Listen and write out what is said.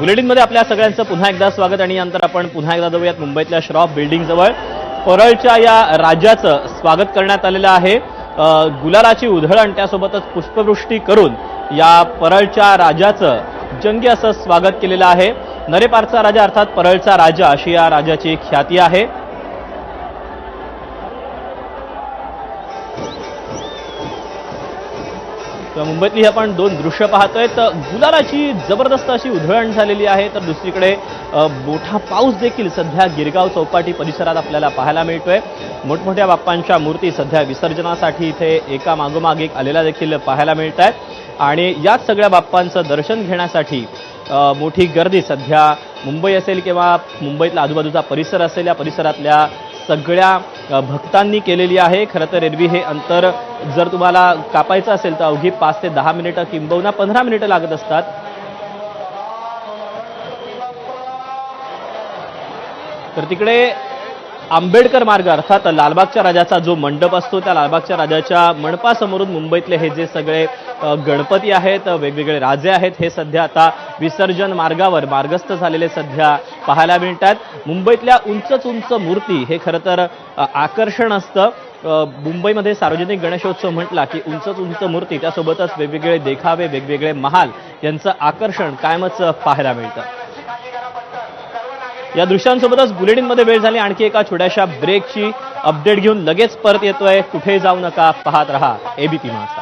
बुलेटिनमध्ये आपल्या सगळ्यांचं पुन्हा एकदा स्वागत आणि नंतर आपण पुन्हा एकदा जाऊयात मुंबईतल्या श्रॉफ बिल्डिंगजवळ. परळच्या या राजाचं स्वागत करण्यात आलेलं आहे. गुलालाची उधळ आणि त्यासोबतच पुष्पवृष्टी करून या परळच्या राजाचं जंगी असं स्वागत केलेलं आहे. नरेपारचा राजा अर्थात परळचा राजा अशी या राजाची ख्याती आहे. मुंबईतली आपण दोन दृश्य पाहतोय. तर गुलालाची जबरदस्त अशी उधळण झालेली आहे. तर दुसरीकडे मोठा पाऊस देखील सध्या गिरगाव चौपाटी परिसरात आपल्याला पाहायला मिळतोय. मोठमोठ्या बाप्पांच्या मूर्ती सध्या विसर्जनासाठी इथे एका मागोमाग एक आलेला देखील पाहायला मिळत आहेत आणि याच सगळ्या बाप्पांचं दर्शन घेण्यासाठी मोठी गर्दी सध्या मुंबई असेल किंवा मुंबईतला आजूबाजूचा परिसर असेल या परिसरातल्या सगळ्या भक्तांनी केलेली आहे. खरं तर एरवी हे अंतर जर तुम्हाला कापायचं असेल तर अवघी पाच ते दहा मिनिटं किंबहुना पंधरा मिनिटं लागत असतात. तर तिकडे आंबेडकर मार्ग अर्थात लालबागच्या राजाचा जो मंडप असतो त्या लालबागच्या राजाच्या मंडपासमोरून मुंबईतले हे जे सगळे गणपती आहेत वेगवेगळे राजे आहेत हे सध्या आता विसर्जन मार्गावर मार्गस्थ झालेले सध्या पाहायला मिळतात. मुंबईतल्या उंचच उंच मूर्ती हे खरं तर आकर्षण असतं. मुंबईमध्ये सार्वजनिक गणेशोत्सव म्हटला की उंचच उंच मूर्ती त्यासोबतच वेगवेगळे देखावे वेगवेगळे महाल यांचं आकर्षण कायमच पाहायला मिळतं. या दृश्यांसोबतच बुलेटिनमध्ये वेळ झाली. आणखी एका छोट्याशा ब्रेकची अपडेट घेऊन लगेच परत येतोय. कुठे जाऊ नका पाहत रहा. एबीपी माझा